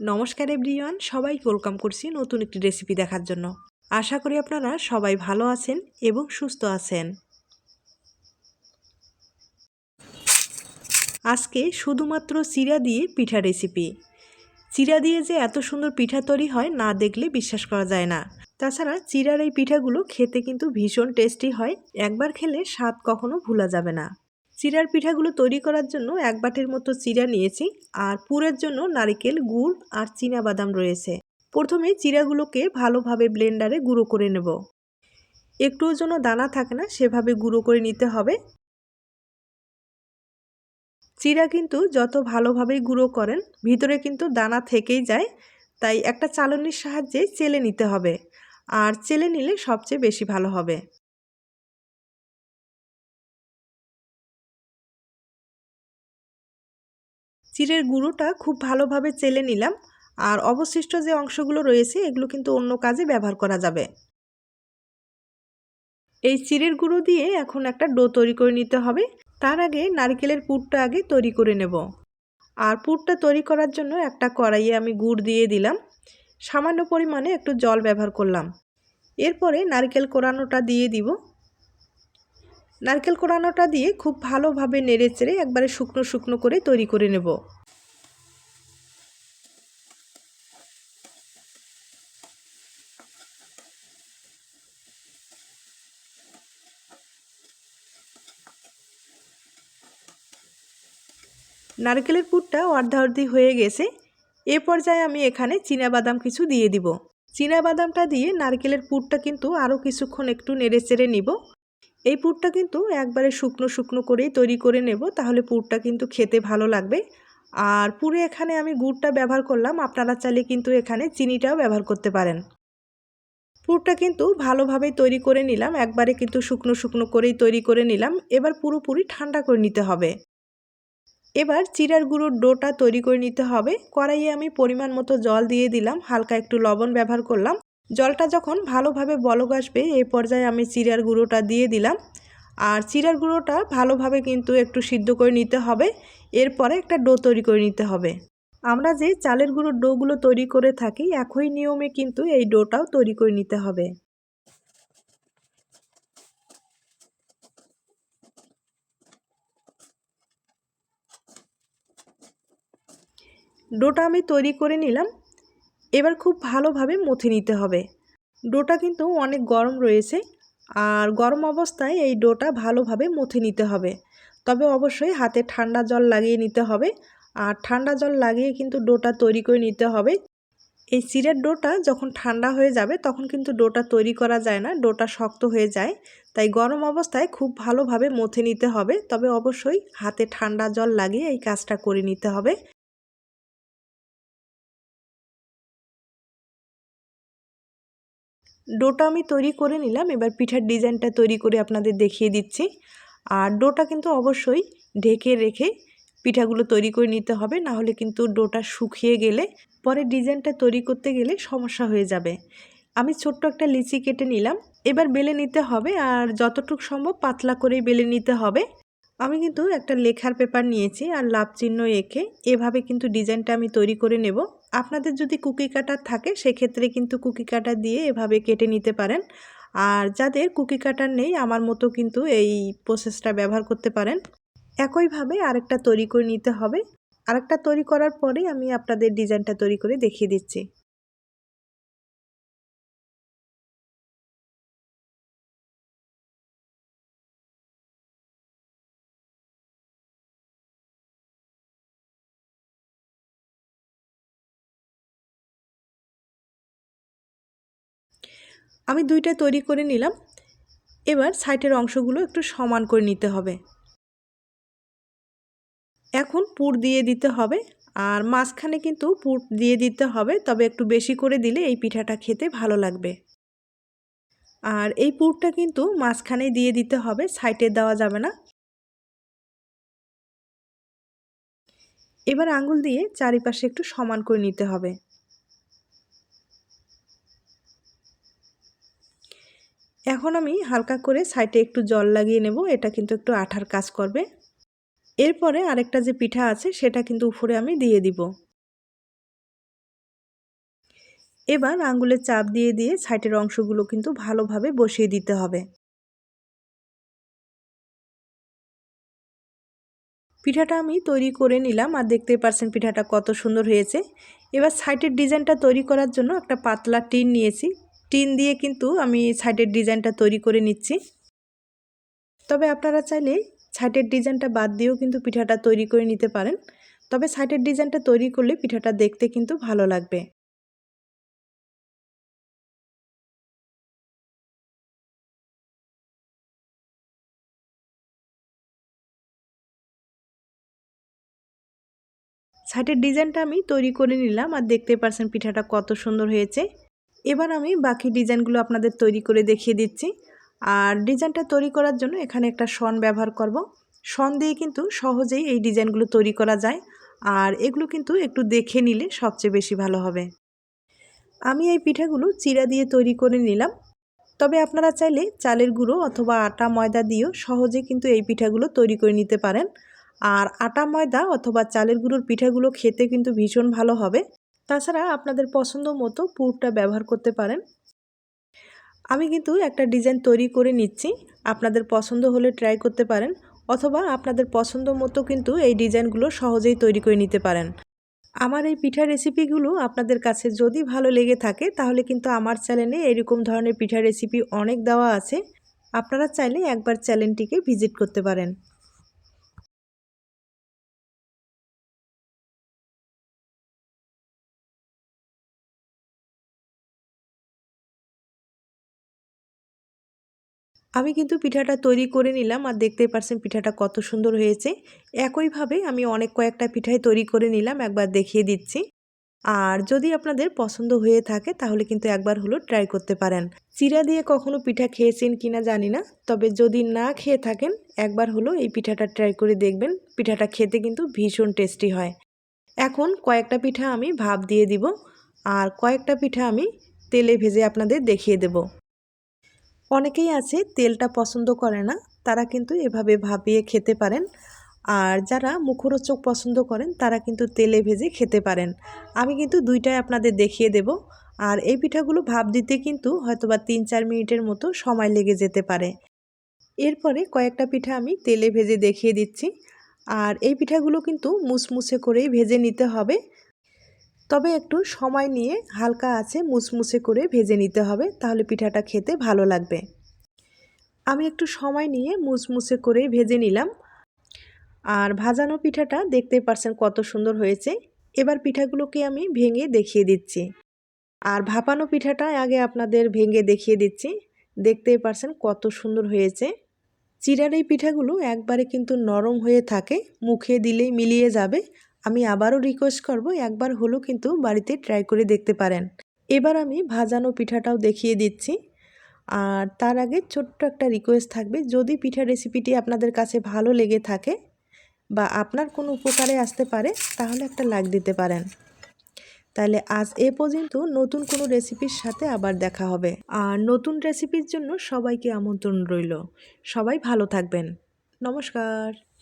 নমস্কার এভরিওয়ান সবাই ওয়েলকাম করছি নতুন একটি রেসিপি দেখার জন্য। আশা করি আপনারা সবাই ভালো আছেন এবং সুস্থ আছেন। আজকে শুধুমাত্র চিরা দিয়ে পিঠা রেসিপি। চিরা দিয়ে যে এত সুন্দর পিঠা তৈরি হয় না দেখলে বিশ্বাস করা যায় না। তাছাড়া চিরার এই পিঠাগুলো খেতে কিন্তু ভীষণ টেস্টি হয়, একবার খেলে স্বাদ কখনো ভোলা যাবে না। চিরার পিঠাগুলো তৈরি করার জন্য এক বাটির মতো চিরা নিয়েছি, আর পুরের জন্য নারিকেল, গুড় আর বাদাম রয়েছে। প্রথমে চিরাগুলোকে ভালোভাবে ব্লেন্ডারে গুঁড়ো করে নেব। একটুও যেন দানা থাকে না, সেভাবে গুঁড়ো করে নিতে হবে। চিরা কিন্তু যত ভালোভাবেই গুঁড়ো করেন, ভিতরে কিন্তু দানা থেকেই যায়, তাই একটা চালনির সাহায্যে চেলে নিতে হবে, আর চেলে নিলে সবচেয়ে বেশি ভালো হবে। চিড়ের গুঁড়োটা খুব ভালোভাবে চেলে নিলাম। আর অবশিষ্ট যে অংশগুলো রয়েছে, এগুলো কিন্তু অন্য কাজে ব্যবহার করা যাবে। এই চিড়ের গুঁড়ো দিয়ে এখন একটা ডো তৈরি করে নিতে হবে। তার আগে নারকেলের পুরটা আগে তৈরি করে নেব। আর পুরটা তৈরি করার জন্য একটা কড়াইয়ে আমি গুড় দিয়ে দিলাম। সামান্য পরিমাণে একটু জল ব্যবহার করলাম। এরপরে নারকেল কোরানোটা দিয়ে দিব। নারকেল কোড়ানোটা দিয়ে খুব ভালোভাবে নেড়ে চেড়ে একবারে শুকনো শুকনো করে তৈরি করে নেব। নারকেলের পুরটা অর্ধাঅর্ধি হয়ে গেছে। এ পর্যায়ে আমি এখানে বাদাম কিছু দিয়ে দিব। বাদামটা দিয়ে নারকেলের পুরটা কিন্তু আরও কিছুক্ষণ একটু নেড়ে চেড়ে নিব। এই পুরটা কিন্তু একবারে শুকনো শুকনো করেই তৈরি করে নেব, তাহলে পুরটা কিন্তু খেতে ভালো লাগবে। আর পুরে এখানে আমি গুড়টা ব্যবহার করলাম, আপনারা চাইলে কিন্তু এখানে চিনিটাও ব্যবহার করতে পারেন। পুরটা কিন্তু ভালোভাবেই তৈরি করে নিলাম, একবারে কিন্তু শুকনো শুকনো করেই তৈরি করে নিলাম, এবার পুরোপুরি ঠান্ডা করে নিতে হবে। এবার চিরার গুঁড়োর ডোটা তৈরি করে নিতে হবে, কড়াইয়ে আমি পরিমাণ মতো জল দিয়ে দিলাম, হালকা একটু লবণ ব্যবহার করলাম জলটা যখন ভালোভাবে বলক আসবে, এই পর্যায়ে আমি চিরার গুঁড়োটা দিয়ে দিলাম। আর চিরার গুঁড়োটা ভালোভাবে কিন্তু একটু সিদ্ধ করে নিতে হবে। এরপরে একটা ডো তৈরি করে নিতে হবে। আমরা যে চালের গুঁড়োর ডোগুলো তৈরি করে থাকি, একই নিয়মে কিন্তু এই ডোটাও তৈরি করে নিতে হবে। ডোটা আমি তৈরি করে নিলাম। এবার খুব ভালোভাবে মথে নিতে হবে। ডোটা কিন্তু অনেক গরম রয়েছে আর গরম অবস্থায় এই ডোটা ভালোভাবে মথে নিতে হবে। তবে অবশ্যই হাতে ঠান্ডা জল লাগিয়ে নিতে হবে আর ঠান্ডা জল লাগিয়ে কিন্তু ডোটা তৈরি করে নিতে হবে। এই চিড়ের ডোটা যখন ঠান্ডা হয়ে যাবে তখন কিন্তু ডোটা তৈরি করা যায় না, ডোটা শক্ত হয়ে যায়। তাই গরম অবস্থায় খুব ভালোভাবে মথে নিতে হবে। তবে অবশ্যই হাতে ঠান্ডা জল লাগিয়ে এই কাজটা করে নিতে হবে। ডোটা আমি তৈরি করে নিলাম, এবার পিঠার ডিজাইনটা তৈরি করে আপনাদের দেখিয়ে দিচ্ছি। আর ডোটা কিন্তু অবশ্যই ঢেকে রেখে পিঠাগুলো তৈরি করে নিতে হবে, না হলে কিন্তু ডোটা শুকিয়ে গেলে পরে ডিজাইনটা তৈরি করতে গেলে সমস্যা হয়ে যাবে। আমি ছোট্ট একটা লিচি কেটে নিলাম, এবার বেলে নিতে হবে, আর যতটুকু সম্ভব পাতলা করেই বেলে নিতে হবে। আমি কিন্তু একটা লেখার পেপার নিয়েছি আর লাভ চিহ্ন এঁকে এভাবে কিন্তু ডিজাইনটা আমি তৈরি করে নেব। আপনাদের যদি কুকি কাটার থাকে, সেক্ষেত্রে কিন্তু কুকি কাটার দিয়ে এভাবে কেটে নিতে পারেন। আর যাদের কুকি কাটার নেই, আমার মতো কিন্তু এই প্রসেসটা ব্যবহার করতে পারেন। একইভাবে আরেকটা তৈরি করে নিতে হবে। আরেকটা তৈরি করার পরে আমি আপনাদের ডিজাইনটা তৈরি করে দেখিয়ে দিচ্ছি। আমি দুইটা তৈরি করে নিলাম। এবার সাইটের অংশগুলো একটু সমান করে নিতে হবে। এখন পুর দিয়ে দিতে হবে আর মাঝখানে কিন্তু পুর দিয়ে দিতে হবে, তবে একটু বেশি করে দিলে এই পিঠাটা খেতে ভালো লাগবে। আর এই পুরটা কিন্তু মাঝখানে দিয়ে দিতে হবে, সাইটে দেওয়া যাবে না। এবার আঙ্গুল দিয়ে চারিপাশে একটু সমান করে নিতে হবে। এখন আমি হালকা করে সাইডে একটু জল লাগিয়ে নেব, এটা কিন্তু একটু আঠার কাজ করবে। এরপরে আরেকটা যে পিঠা আছে, সেটা কিন্তু উপরে আমি দিয়ে দিব। এবার আঙ্গুলের চাপ দিয়ে দিয়ে সাইডের অংশগুলো কিন্তু ভালোভাবে বসিয়ে দিতে হবে। পিঠাটা আমি তৈরি করে নিলাম, আর দেখতেই পারছেন পিঠাটা কত সুন্দর হয়েছে। এবার সাইটের ডিজাইনটা তৈরি করার জন্য একটা পাতলা টিন নিয়েছি। টিন দিয়ে কিন্তু আমি সাইডের ডিজাইনটা তৈরি করে নিচ্ছি। তবে আপনারা চাইলে সাইডের ডিজাইনটা বাদ দিয়েও কিন্তু পিঠাটা তৈরি করে নিতে পারেন। তবে সাইডের ডিজাইনটা তৈরি করলে পিঠাটা দেখতে কিন্তু ভালো লাগবে। সাইডের ডিজাইনটা আমি তৈরি করে নিলাম আর দেখতে পারছেন পিঠাটা কত সুন্দর হয়েছে। এবার আমি বাকি ডিজাইনগুলো আপনাদের তৈরি করে দেখিয়ে দিচ্ছি। আর ডিজাইনটা তৈরি করার জন্য এখানে একটা শন ব্যবহার করব। শন দিয়ে কিন্তু সহজেই এই ডিজাইনগুলো তৈরি করা যায়। আর এগুলো কিন্তু একটু দেখে নিলে সবচেয়ে বেশি ভালো হবে। আমি এই পিঠাগুলো চিরা দিয়ে তৈরি করে নিলাম। তবে আপনারা চাইলে চালের গুঁড়ো অথবা আটা ময়দা দিয়েও সহজে কিন্তু এই পিঠাগুলো তৈরি করে নিতে পারেন। আর আটা ময়দা অথবা চালের গুঁড়োর পিঠাগুলো খেতে কিন্তু ভীষণ ভালো হবে। তাছাড়া আপনাদের পছন্দ মতো পুরটা ব্যবহার করতে পারেন। আমি কিন্তু একটা ডিজাইন তৈরি করে নিচ্ছি। আপনাদের পছন্দ হলে ট্রাই করতে পারেন অথবা আপনাদের পছন্দ মতো কিন্তু এই ডিজাইনগুলো সহজেই তৈরি করে নিতে পারেন। আমার এই পিঠা রেসিপিগুলো আপনাদের কাছে যদি ভালো লেগে থাকে তাহলে কিন্তু আমার চ্যানেলে এরকম ধরনের পিঠা রেসিপি অনেক দেওয়া আছে। আপনারা চাইলে একবার চ্যানেলটিকে ভিজিট করতে পারেন। আমি কিন্তু পিঠাটা তৈরি করে নিলাম আর দেখতেই পারছেন পিঠাটা কত সুন্দর হয়েছে। একইভাবে আমি অনেক কয়েকটা পিঠাই তৈরি করে নিলাম, একবার দেখিয়ে দিচ্ছি। আর যদি আপনাদের পছন্দ হয়ে থাকে তাহলে কিন্তু একবার হলো ট্রাই করতে পারেন। চিরা দিয়ে কখনো পিঠা খেয়েছেন কিনা জানি না, তবে যদি না খেয়ে থাকেন, একবার হলো এই পিঠাটা ট্রাই করে দেখবেন, পিঠাটা খেতে কিন্তু ভীষণ টেস্টি হয়। এখন কয়েকটা পিঠা আমি ভাপ দিয়ে দিব, আর কয়েকটা পিঠা আমি তেলে ভেজে আপনাদের দেখিয়ে দেব। অনেকেই আছে তেলটা পছন্দ করে না, তারা কিন্তু এভাবে ভাবিয়ে খেতে পারেন। আর যারা মুখরোচক পছন্দ করেন, তারা কিন্তু তেলে ভেজে খেতে পারেন। আমি কিন্তু দুইটাই আপনাদের দেখিয়ে দেব। আর এই পিঠাগুলো ভাব দিতে কিন্তু হয়তোবা তিন চার মিনিটের মতো সময় লেগে যেতে পারে। এরপরে কয়েকটা পিঠা আমি তেলে ভেজে দেখিয়ে দিচ্ছি। আর এই পিঠাগুলো কিন্তু মুসমুসে করেই ভেজে নিতে হবে। তবে একটু সময় নিয়ে হালকা আছে মুসমুসে করে ভেজে নিতে হবে, তাহলে পিঠাটা খেতে ভালো লাগবে। আমি একটু সময় নিয়ে মুসমুসে করে ভেজে নিলাম। আর ভাজানো পিঠাটা দেখতে পারছেন কত সুন্দর হয়েছে। এবার পিঠাগুলোকে আমি ভেঙে দেখিয়ে দিচ্ছি। আর ভাপানো পিঠাটা আগে আপনাদের ভেঙে দেখিয়ে দিচ্ছি। দেখতেই পারছেন কত সুন্দর হয়েছে। চিরার এই পিঠাগুলো একবারে কিন্তু নরম হয়ে থাকে, মুখে দিলেই মিলিয়ে যাবে। আমি আবারও রিকোয়েস্ট করব, একবার হলো কিন্তু বাড়িতে ট্রাই করে দেখতে পারেন। এবার আমি ভাজানো পিঠাটাও দেখিয়ে দিচ্ছি। আর তার আগে ছোট্ট একটা রিকোয়েস্ট থাকবে, যদি পিঠা রেসিপিটি আপনাদের কাছে ভালো লেগে থাকে বা আপনার কোনো উপকারে আসতে পারে, তাহলে একটা লাইক দিতে পারেন। তাহলে আজ এ পর্যন্ত নতুন কোনো রেসিপির সাথে আবার দেখা হবে। আর নতুন রেসিপির জন্য সবাইকে আমন্ত্রণ রইল। সবাই ভালো থাকবেন। নমস্কার।